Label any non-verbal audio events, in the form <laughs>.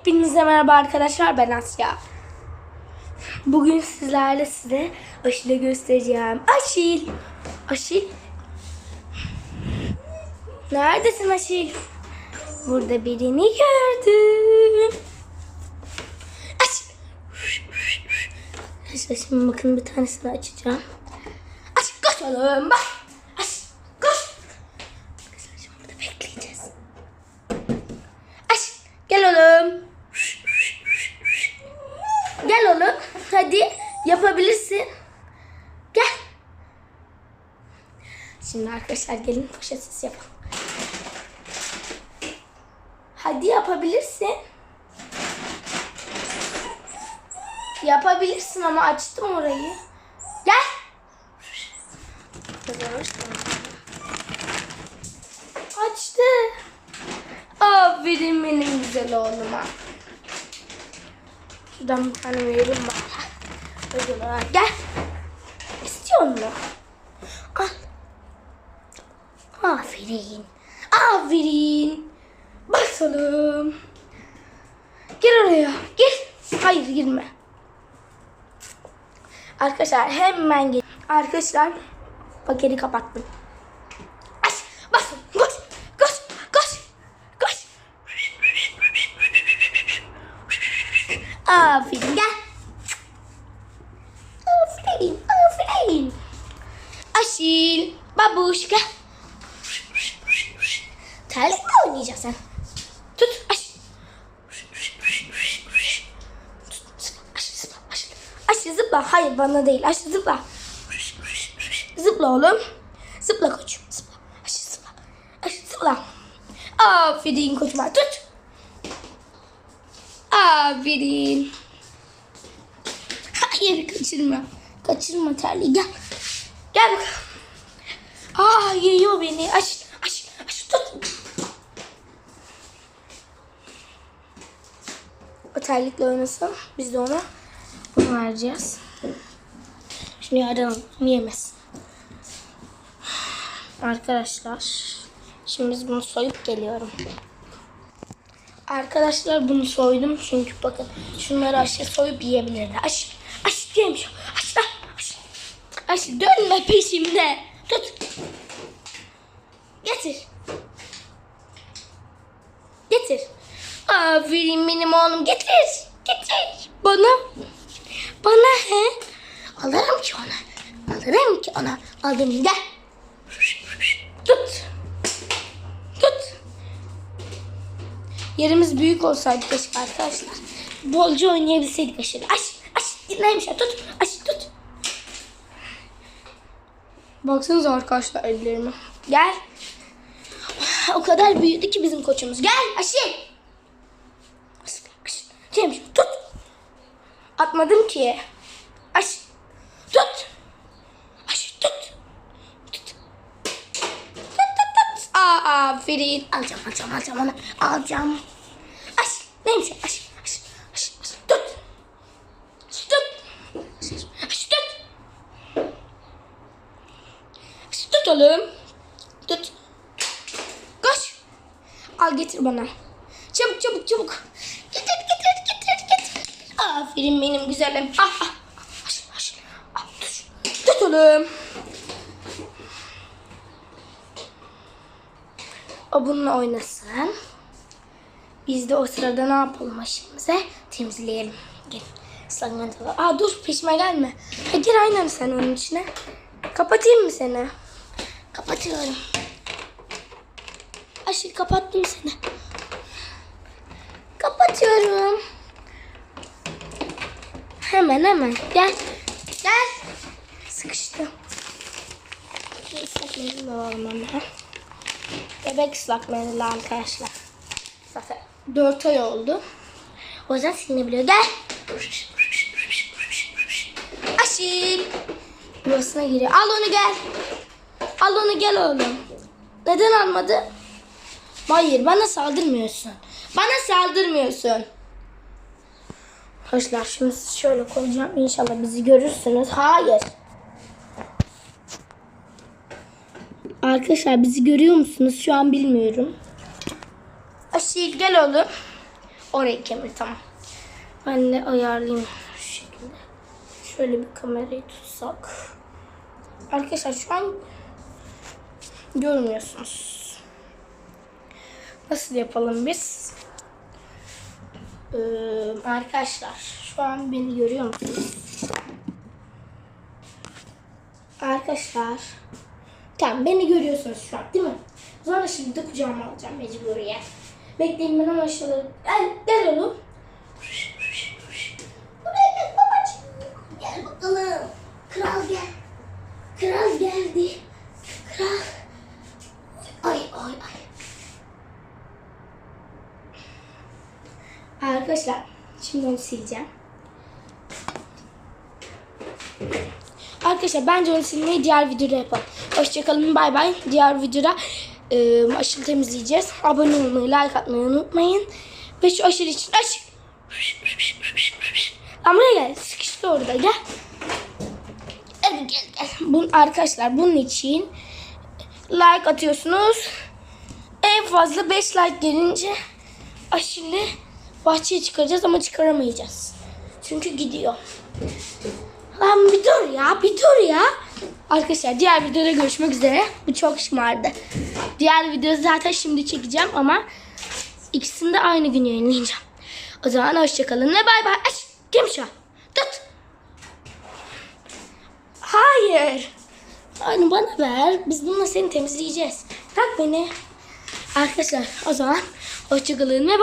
Hepinize merhaba arkadaşlar ben Asya. Bugün sizlerle size Aşil'e göstereceğim. Aşil! Aşil! Neredesin Aşil? Burada birini gördüm. Aşil! Arkadaşlar şimdi bakın bir tanesini açacağım. Koş oğlum bak. Aşil koş. Arkadaşlar şimdi burada bekleyeceğiz. Aşil gel oğlum. Gel oğlum. Hadi yapabilirsin. Gel. Şimdi arkadaşlar gelin poşetsiz yapalım. Hadi yapabilirsin. Yapabilirsin ama açtım orayı. Gel. Açtı. Aferin benim güzel oğluma. Şuradan bir tane verelim bana. Gel. İstiyor musun? Al. Aferin. Aferin. Basalım. Gel oraya. Gel. Hayır girme. Arkadaşlar hemen gel. Arkadaşlar paketi kapattım. Aç. Basın. Koş. Koş. Koş. Koş. Aferin gel. Aferin. Aferin. Aşil. Babuş gel. Terlikle oynayacaksın. Tut. Tut. Aş zıpla. Hayır bana değil. Aş zıpla. Zıpla oğlum. Zıpla koçum. Zıpla. Aş zıpla. Aş zıpla. Aferin koçuma. Tut. Aferin. Hayır kaçırma. Kaçırma terliği gel. Gel bakalım. Aa yiyor beni. Aç aç aç tut. O terlikle oynasın. Biz de ona bunu vereceğiz. Yerden alalım. Yemez. Arkadaşlar. Şimdi biz bunu soyup geliyorum. Arkadaşlar bunu soydum çünkü bakın şunları aşağı soyup yiyebilirdi. Aş, aş diyemiş. Aş, aş. Aş dönme peşimde. Tut. Getir. Getir. Aferin benim oğlum getir. Getir. Bana. Bana he. Alırım ki ona. Alırım ki ona. Aldım gel. Tut. Tut. Yerimiz büyük olsaydı keşke arkadaşlar. Bolca oynayabilseydik aşırı. Aç, aç, dinleymiş ya. Tut, aç, tut. Baksanıza arkadaşlar ellerime. Gel. <laughs> O kadar büyüdü ki bizim koçumuz. Gel, aşı. Cemş, tut. Atmadım ki. Aş, tut. Aş, tut. Tut. Tut, tut, tut. Aa, aferin. Alacağım, alacağım, alacağım onu. Alacağım. Aş, neymiş? Aş, aş, aş, aş. Tut. Aş, tut. Tut. Tut oğlum. Tut. Koş. Al getir bana. Çabuk çabuk çabuk. Getir getir getir getir. Aferin benim güzelim. Ah ah. ah. Aş, aş. Ah, tut. Tut oğlum. O bununla oynasın. Biz de o sırada ne yapalım aşımıza? Temizleyelim. Gel. Islak mendil al. Aa dur peşime gelme. Ha, gir aynen sen onun içine. Kapatayım mı seni? Kapatıyorum. Aşkım kapattım seni. Kapatıyorum. Hemen hemen. Gel. Gel. Sıkıştı. Bir ıslak mendil alalım hemen. Bebek ıslak mendil arkadaşlar. Zaten 4 ay oldu. O yüzden silinebiliyor. Gel. Aşil. Yuvasına giriyor. Al onu gel. Al onu gel oğlum. Neden almadı? Hayır bana saldırmıyorsun. Bana saldırmıyorsun. Arkadaşlar şimdi şöyle koyacağım. İnşallah bizi görürsünüz. Hayır. Arkadaşlar bizi görüyor musunuz? Şu an bilmiyorum. Aşil gel oğlum. Orayı kemir tamam. Ben de ayarlayayım şu şekilde. Şöyle bir kamerayı tutsak. Arkadaşlar şu an görmüyorsunuz. Nasıl yapalım biz? Ee, arkadaşlar şu an beni görüyor musunuz? Arkadaşlar tamam beni görüyorsunuz şu an değil mi? Zaman şimdi de kucağıma alacağım mecburiye. Bekleyin ben ama aşağıda. Gel, gel oğlum. Buraya gel babacığım. Gel bakalım. Kral gel. Kral geldi. Kral. Ay ay ay. Arkadaşlar şimdi onu sileceğim. Arkadaşlar bence onu silmeyi diğer videoda yapalım. Hoşçakalın bay bay. Diğer videoda e, aşırı temizleyeceğiz. Abone olmayı, like atmayı unutmayın. Ve şu aşırı için aç. Buraya gel. Sıkıştı orada gel. Hadi gel gel. Bun, arkadaşlar bunun için like atıyorsunuz. En fazla 5 like gelince aşırı bahçeye çıkaracağız ama çıkaramayacağız. Çünkü gidiyor. Lan bir dur ya, bir dur ya. Arkadaşlar diğer videoda görüşmek üzere. Bu çok şımardı. Diğer videoyu zaten şimdi çekeceğim ama ikisini de aynı gün yayınlayacağım. O zaman hoşçakalın ve bay bay. Aç, kim şu? Tut. Hayır. Hani bana ver. Biz bununla seni temizleyeceğiz. Bırak beni. Arkadaşlar o zaman hoşçakalın ve